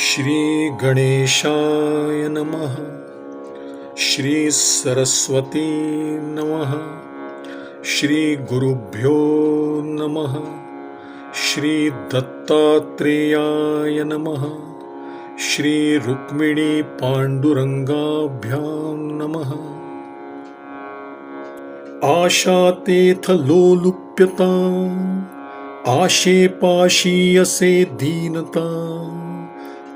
श्री गणेशाय नमः। श्री सरस्वती नमः। श्री गुरुभ्यो नमः। श्री दत्तात्रेयाय नमः। श्री रुक्मिणी पाण्डुरङ्गाभ्यां नमः। आशा तेथ आशे आशेपाशी असे दीनता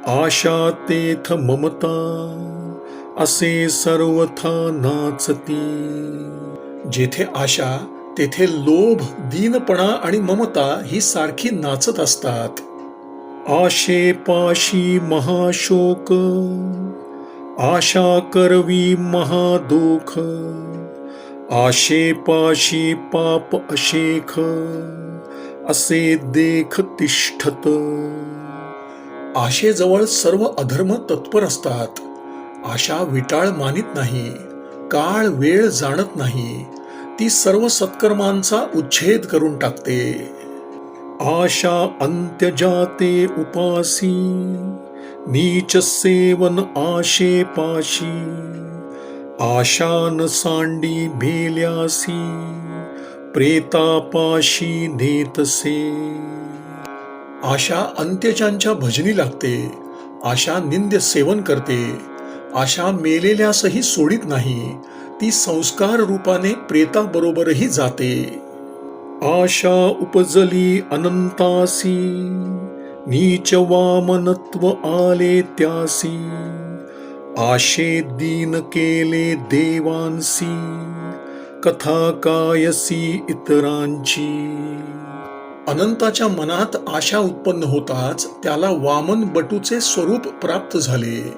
आशा तेथ ममता असे सर्वथा नाचती. जेथे आशा तेथे लोभ दीनपणा आणि ममता ही सारखी नाचत असतात. आशे पाशी महाशोक आशा करवी महादोख आशेपाशी पाप अशेख असे देख तिष्ठत. आशेजवळ सर्व अधर्म तत्पर असतात. आशा विटाळ मानित नाही काळ वेळ जाणत नाही ती सर्व सत्कर्मांचा उच्छेद करून टाकते. आशा अंत्य जाते उपासी नीच सेवन आशे पाशी आशान सांडी भेल्यासी प्रेतापाशी नेतसे. आशा अंत्यजांच्या भजनी लागते. आशा निंद्य सेवन करते. आशा मेलेल्यासही सोडित नाही. ती संस्कार रूपाने प्रेताबरोबरही जाते. आशा उपजली अनंतासी. नीच वामनत्व आले त्यासी. आशे दीन केले देवांसी. कथा कायसी इतरांची. अनंताच्या मनात आशा उत्पन्न होताच त्याला वामन बटूचे स्वरूप प्राप्त झाले.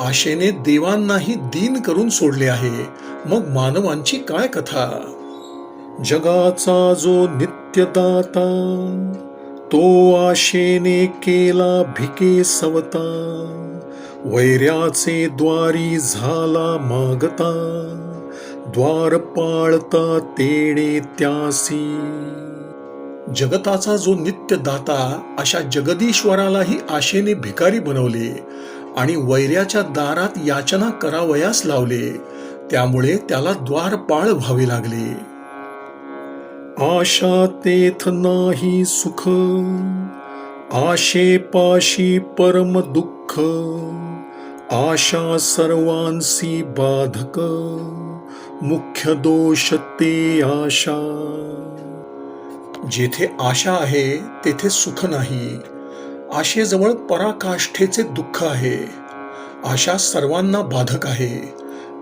आशेने देवांनाही दीन करून सोडले आहे. मग मानवांची काय कथा? जगाचा जो नित्यदाता तो आशेने केला भिके सवता वैऱ्याचे द्वारी झाला मागता द्वार पाळता तेणे त्यासी. जगताचा जो नित्य दाता अशा जगदीश्वरालाही आशेने भिकारी बनवले आणि वैऱ्याच्या दारात याचना करावयास लावले त्यामुळे त्याला द्वारपाळ व्हावे लागले. आशा तेथ नाही सुख आशे पाशी परम दुःख आशा सर्वांसी बाधक मुख्य दोष ते आशा. जेथे आशा आहे तेथे सुख नाही. आशेजवळ पराकाष्ठेचे दुःख आहे. आशा सर्वांना बाधक आहे.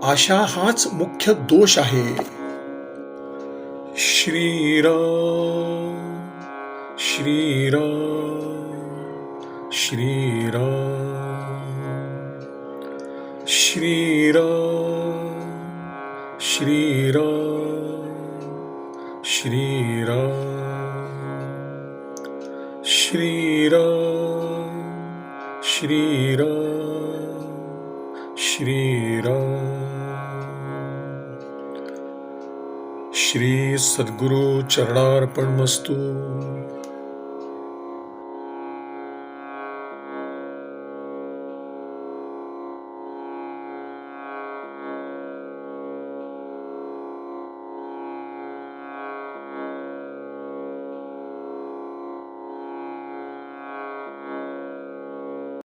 आशा हाच मुख्य दोष आहे. श्रीराम श्रीराम श्रीराम श्रीराम श्रीराम श्रीराम। श्रीराम श्रीराम श्रीराम। श्री सद्गुरु चरणार्पण मस्तू